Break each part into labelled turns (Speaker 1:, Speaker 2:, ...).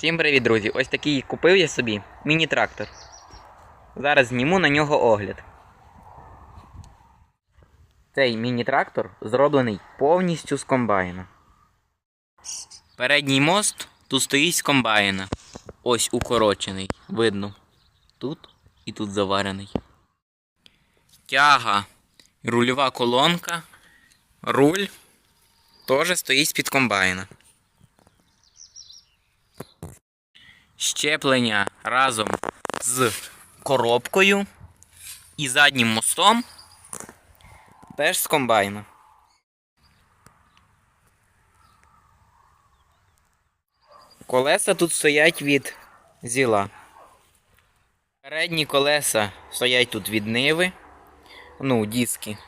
Speaker 1: Всім привіт, друзі! Ось такий купив я собі міні-трактор. Зараз зніму на нього огляд. Цей міні-трактор зроблений повністю з комбайна. Передній мост тут стоїть з комбайна. Ось укорочений. Видно. Тут і тут заварений. Тяга, рульова колонка, руль теж стоїть з-під комбайна. Щеплення разом з коробкою і заднім мостом теж з комбайна. Колеса тут стоять від зіла. Передні колеса стоять тут від ниви, ну, диски,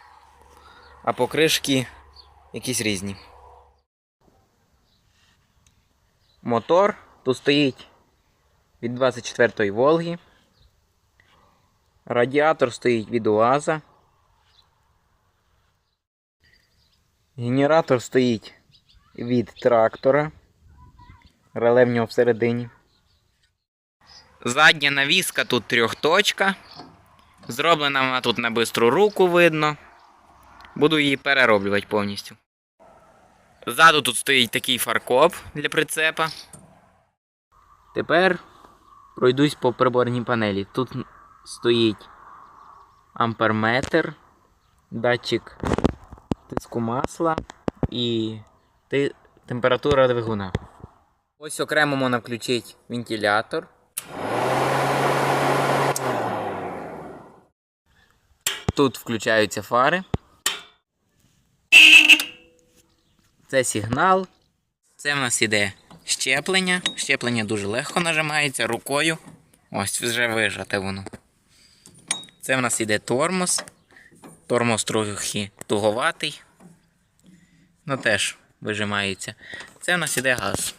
Speaker 1: а покришки якісь різні. Мотор тут стоїть від 24-ї Волги. Радіатор стоїть від УАЗа. Генератор стоїть від трактора. Реле в нього всередині. Задня навіска тут трьохточка. Зроблена вона тут на бистру руку видно. Буду її перероблювати повністю. Ззаду тут стоїть такий фаркоп для прицепа. Тепер пройдусь по приборній панелі. Тут стоїть амперметр, датчик тиску масла і температура двигуна. Ось окремо можна включити вентилятор. Тут включаються фари. Це сигнал. Це в нас іде щеплення. Щеплення дуже легко нажимається рукою. Ось вже вижате воно. Це в нас іде тормоз. Тормоз трохи туговатий. Ну теж вижимається. Це в нас іде газ.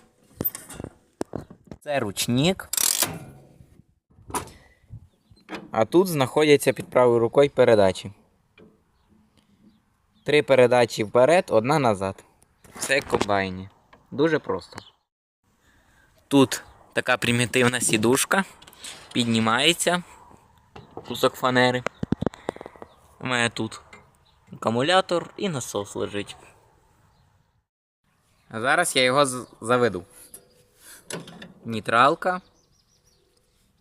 Speaker 1: Це ручник. А тут знаходяться під правою рукою передачі. Три передачі вперед, одна назад. В комбайні. Дуже просто. Тут така примітивна сідушка. Піднімається кусок фанери. У мене тут акумулятор і насос лежить. А зараз я його заведу. Нейтралка.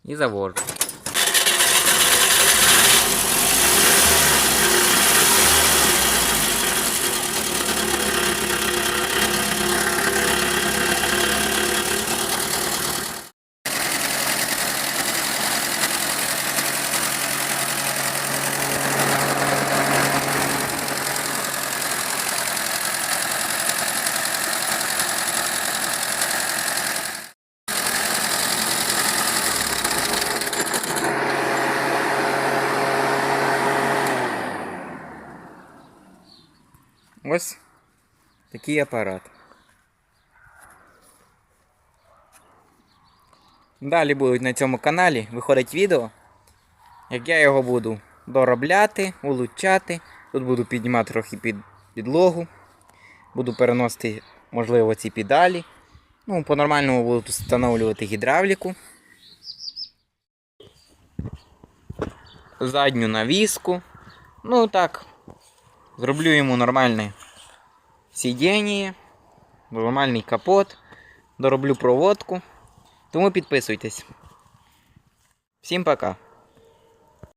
Speaker 1: І завожу. Ось такий апарат. Далі будуть на цьому каналі виходить відео, як я його буду доробляти, улучшати. Тут буду піднімати трохи під підлогу. Буду переносити, можливо, ці педалі. Ну, по-нормальному буду встановлювати гідравліку. Задню навіску. Ну так, Зроблю йому нормальне сидіння, нормальний капот, дороблю проводку. Тому підписуйтесь. Всім пока.